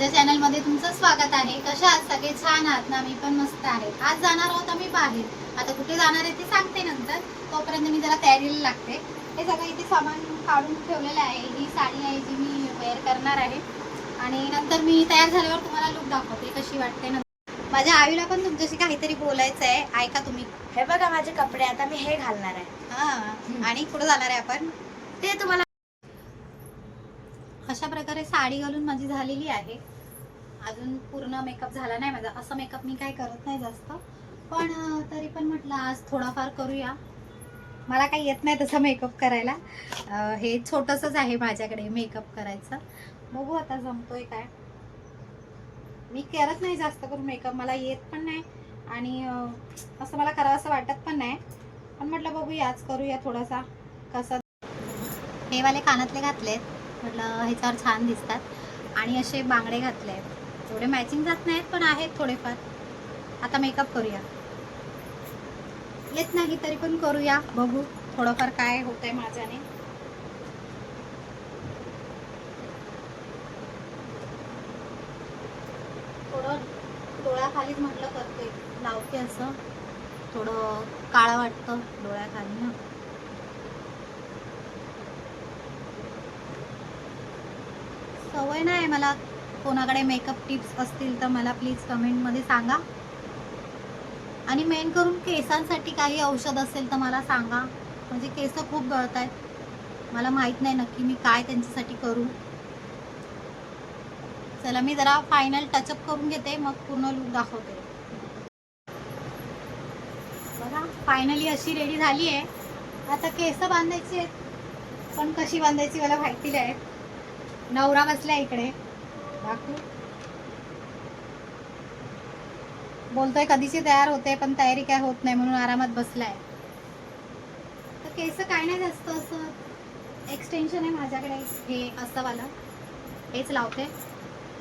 माझ्या चॅनलमध्ये तुमचं स्वागत आहे. कशा आहात? सगळे छान आहात ना? मी पण मस्त आहे. आज जाणार आहोत आम्ही बाहेर. आता कुठे जाणार आहे ते सांगते नंतर. तोपर्यंत मी जरा तयारीला लागते. हे सगळं इथे सामान काढून ठेवलेलं आहे. ही साडी आहे जी मी वेअर करणार आहे. आणि नंतर मी तयार झाल्यावर तुम्हाला लुक दाखवते कशी वाटते नंतर. माझ्या आईला पण तुमच्याशी काहीतरी बोलायचं आहे. ऐका तुम्ही. हे बघा माझे कपडे. आता मी हे घालणार आहे. हा. आणि कुठं जाणार आहे आपण. ते तुम्हाला अशा प्रकारे साडी घालून माझी झालेली आहे. अजून पूर्ण मेकअप झाला नाही माझा. असं मेकअप मी काय करत नाही जास्त. पण तरी पण म्हटलं आज थोडाफार करूया. मला काही येत नाही तसं मेकअप करायला. हे छोटंसंच आहे माझ्याकडे मेकअप करायचं. बघू आता जमतोय काय. मी करत नाही जास्त करून मेकअप. मला येत पण नाही. आणि असं मला करावं असं वाटत पण नाही. पण म्हटलं बघूया आज करूया थोडासा. कसं हे वाले कानातले घातलेत. म्हटलं ह्याच्यावर छान दिसतात. आणि असे बांगडे घातले आहेत थोडे मॅचिंग जात नाहीत पण आहेत थोडेफार. आता मेकअप करूया. येत नाही तरी पण करूया. बघू थोडंफार काय होत आहे माझ्याने. थोडं डोळ्याखालीच म्हटलं करते लावते असं. थोडं काळं वाटतं डोळ्याखाली ना सवय नाही मला. कोणाकडे मेकअप टिप्स असतील तर मला प्लीज कमेंटमध्ये सांगा. आणि मेन करून केसांसाठी काही औषध असेल तर मला सांगा. म्हणजे केस खूप गळत आहेत मला माहीत नाही नक्की मी काय त्यांच्यासाठी करू. चला मी जरा फायनल टचअप करून घेते मग पूर्ण लुक दाखवते. बघा फायनली अशी रेडी झाली आहे आता केस बांधायची आहेत. पण कशी बांधायची मला माहिती नाही. नवरा बसला इकडे. बोलतोय कधीची तयार होते पण तयारी काय होत नाही म्हणून आरामात बसलाय. तर केस काय नाही जास्त असं. एक्सटेन्शन आहे माझ्याकडे हे असं वाला. हेच लावते.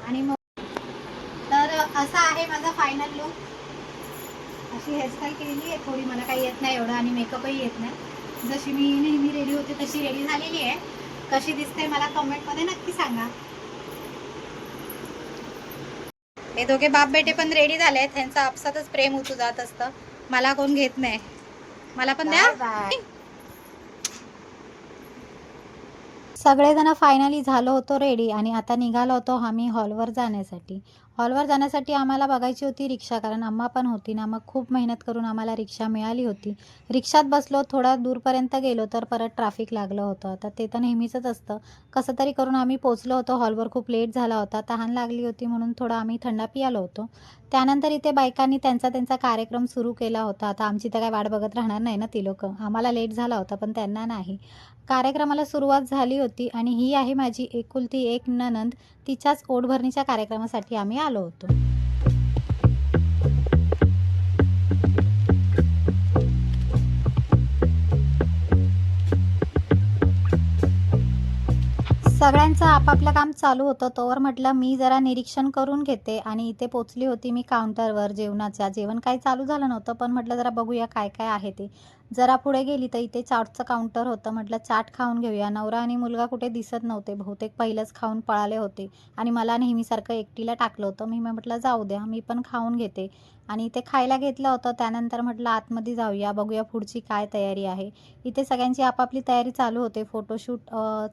आणि मग तर असा आहे माझा फायनल लुक अशी हेअरस्टाईल केलेली आहे थोडी मला काही येत नाही एवढं आणि मेकअपही येत नाही. जशी मी नेहमी रेडी होते तशी रेडी झालेली आहे. कशी दिसते मला कमेंटमध्ये नक्की सांगा. हे दोघे बाप बेटे पण रेडी झाले त्यांचं आपसातच प्रेम उतू जात असतं. मला कोण घेत नाही. मला पण द्या. सगळेजण फायनली झालो होतो रेडी आणि आता निघालो होतो आम्ही हॉलवर जाण्यासाठी. हॉलवर जाण्यासाठी आम्हाला बघायची होती रिक्षा कारण अम्मा पण होती ना मग खूप मेहनत करून आम्हाला रिक्षा मिळाली होती. रिक्षात बसलो थोडा दूरपर्यंत गेलो तर परत ट्रॅफिक लागलं होतं. आता ते तर नेहमीचंच असतं. कसं तरी करून आम्ही पोचलो होतो हॉलवर खूप लेट झाला होता तहान लागली होती म्हणून थोडं आम्ही थंडा पियालो होतो. त्यानंतर इथे बायकांनी त्यांचा त्यांचा कार्यक्रम सुरू केला होता. आता आमची तर काय वाट बघत राहणार नाही ना ती लोक. आम्हाला लेट झाला होता पण त्यांना नाही. कार्यक्रमाला सुरुवात झाली होती आणि ही आहे माझी एकुलती एक ननंद तिच्याच ओढभरणीच्या कार्यक्रमासाठी आम्ही आलो होतो. सगळ्यांचं आपापलं काम चालू होतं. तोवर म्हटलं मी जरा निरीक्षण करून घेते आणि इथे पोचली होती मी काउंटरवर जेवणाच्या जेवण काही चालू झालं नव्हतं पण म्हटलं जरा बघूया काय काय आहे ते. जरा पुढे गेली तर इथे चाटचं काउंटर होतं. म्हटलं चाट खाऊन घेऊया. नवरा आणि मुलगा कुठे दिसत नव्हते. बहुतेक पहिलंच खाऊन पळाले होते. आणि मला नेहमीसारखं एकटीला टाकलं होतं. मी म्हटलं जाऊ द्या. मी पण खाऊन घेते. आणि इथे खायला घेतलं होतं. त्यानंतर म्हटलं आतमध्ये जाऊया. बघूया पुढची काय तयारी आहे. इथे सगळ्यांची आपापली तयारी चालू होते. फोटोशूट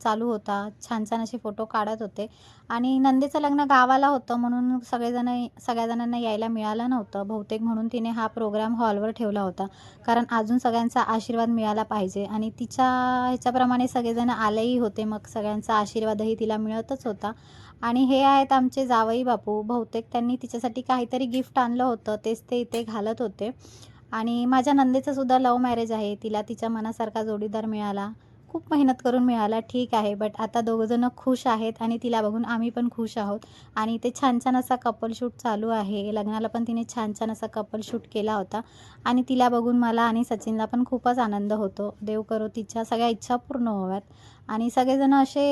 चालू होता. छान छान असे फोटो काढत होते. आणि नंदेचं लग्न गावाला होतं. म्हणून सगळेजण सगळ्या जणांना यायला मिळालं नव्हतं. बहुतेक म्हणून तिने हा प्रोग्राम हॉलवर ठेवला होता. कारण अजून सगळ्यांचा आशीर्वाद मिळाला पाहिजे. आणि तिच्या ह्याच्याप्रमाणे सगळेजण आलेही होते. मग सगळ्यांचा आशीर्वादही तिला मिळतच होता. आणि हे आहेत आमचे जावई बापू. बहुतेक त्यांनी तिच्यासाठी काहीतरी गिफ्ट आणलं होतं. तेच ते इथे घालत होते. आणि माझ्या नंदेचं सुद्धा लव्ह मॅरेज आहे. तिला तिच्या मनासारखा जोडीदार मिळाला. खूप मेहनत करून मिळाला ठीक आहे. बट आता दोघंजणं खुश आहेत आणि तिला बघून आम्ही पण खुश आहोत. आणि ते छान छान असा कपल शूट चालू आहे. लग्नाला पण तिने छान छान असा कपल शूट केला होता. आणि तिला बघून मला आणि सचिनला पण खूपच आनंद होतो. देव करो तिच्या सगळ्या इच्छा पूर्ण व्हाव्यात. आणि सगळेजण असे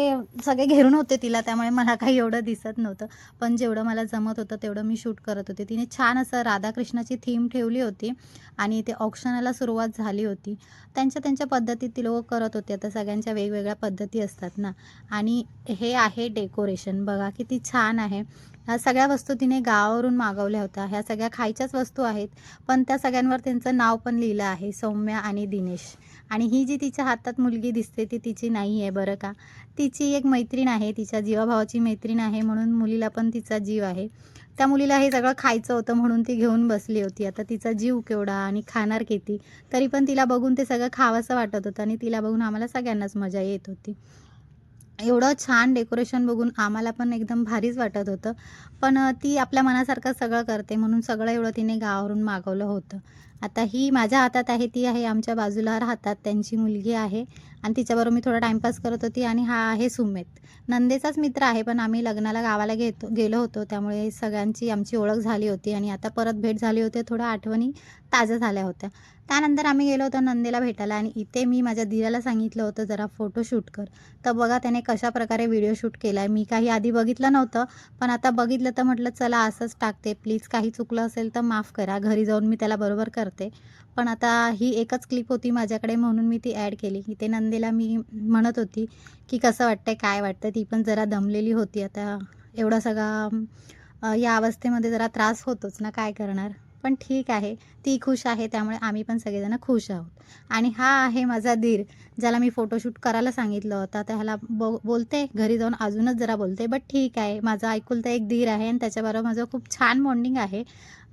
सगळे घेरून होते तिला त्यामुळे मला काही एवढं दिसत नव्हतं. पण जेवढं मला जमत होतं तेवढं मी शूट करत होते. तिने छान असं राधाकृष्णाची थीम ठेवली होती. आणि ते ऑप्शनाला सुरुवात झाली होती. त्यांच्या त्यांच्या पद्धतीत ती लोक करत होते. आता सगळ्यांच्या वेगवेगळ्या पद्धती असतात ना. आणि हे आहे डेकोरेशन बघा किती छान आहे. ह्या सगळ्या वस्तू तिने गावावरून मागवल्या होत्या. ह्या सगळ्या खायच्याच वस्तू आहेत पण त्या सगळ्यांवर त्यांचं नाव पण लिहिलं आहे सौम्या आणि दिनेश. आणि ही जी तिच्या हातात मुलगी दिसते ती तिची नाही आहे बरं का? तिची एक मैत्रीण आहे तिच्या जीवाभावाची मैत्रीण आहे म्हणून मुलीला पण तिचा जीव आहे. त्या मुलीला हे सगळं खायचं होतं म्हणून ती घेऊन बसली होती. आता तिचा जीव केवढा आणि खाणार किती? तरी पण तिला बघून ते सगळं खावंसं वाटत होतं आणि तिला बघून आम्हाला सगळ्यांनाच मजा येत होती. एवढं छान डेकोरेशन बघून आम्हाला पण एकदम भारीच वाटत होतं. पण ती आपल्या मनासारखं सगळं करते म्हणून सगळं एवढं तिने गावावरून मागवलं होतं. आता ही माझ्या हातात आहे ती आहे आमच्या बाजूला राहतात त्यांची मुलगी आहे. आणि तिच्याबरोबर मी थोडा टाईमपास करत होती आणि हा आहे सुमेत. नंदेचाच मित्र आहे पण आम्ही लग्नाला गावाला घेतो गेलो होतो. त्यामुळे सगळ्यांची आमची ओळख झाली होती आणि आता परत भेट झाली होती. थोड्या आठवणी ताज्या झाल्या होत्या. त्यानंतर आम्ही गेलो होतो नंदेला भेटायला आणि इथे मी माझ्या दिराला सांगितलं होतं जरा फोटो शूट कर. तर बघा त्याने कशाप्रकारे व्हिडिओ शूट केला आहे मी काही आधी बघितलं नव्हतं पण आता बघितलं तर म्हटलं चला असंच टाकते. प्लीज काही चुकलं असेल तर माफ करा. घरी जाऊन मी त्याला बरोबर करते. पण आता ही एकच क्लिप होती माझ्याकडे म्हणून मी ती ॲड केली. इथे नंदेला मी म्हणत होती की कसं वाटतंय काय वाटतं ती पण जरा दमलेली होती. आता एवढा सगळा या अवस्थेमध्ये जरा त्रास होतोच ना काय करणार? पण ठीक आहे. ती खुश आहे त्यामुळे आम्ही पण सगळेजण खुश आहोत. आणि हा आहे माझा धीर ज्याला मी फोटोशूट करायला सांगितलं होतं. त्याला बो बोलते घरी जाऊन अजूनच जरा बोलते बट ठीक आहे माझा ऐकुलता एक धीर आहे आणि त्याच्याबरोबर माझं खूप छान बॉन्डिंग आहे.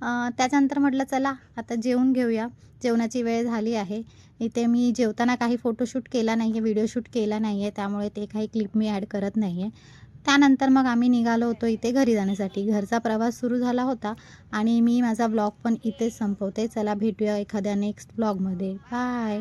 त्याच्यानंतर म्हटलं चला आता जेवून घेऊया. जेवणाची वेळ झाली आहे. इथे मी जेवताना काही फोटोशूट केला नाही आहे व्हिडिओ शूट केला नाही आहे त्यामुळे ते काही क्लिप मी ॲड करत नाही आहे त्यानंतर मग आम्ही निघालो होतो इथे घरी जाण्यासाठी. घरचा प्रवास सुरू झाला होता आणि मी माझा ब्लॉग पण इथेच संपवते. चला भेटूया एखाद्या नेक्स्ट ब्लॉगमध्ये बाय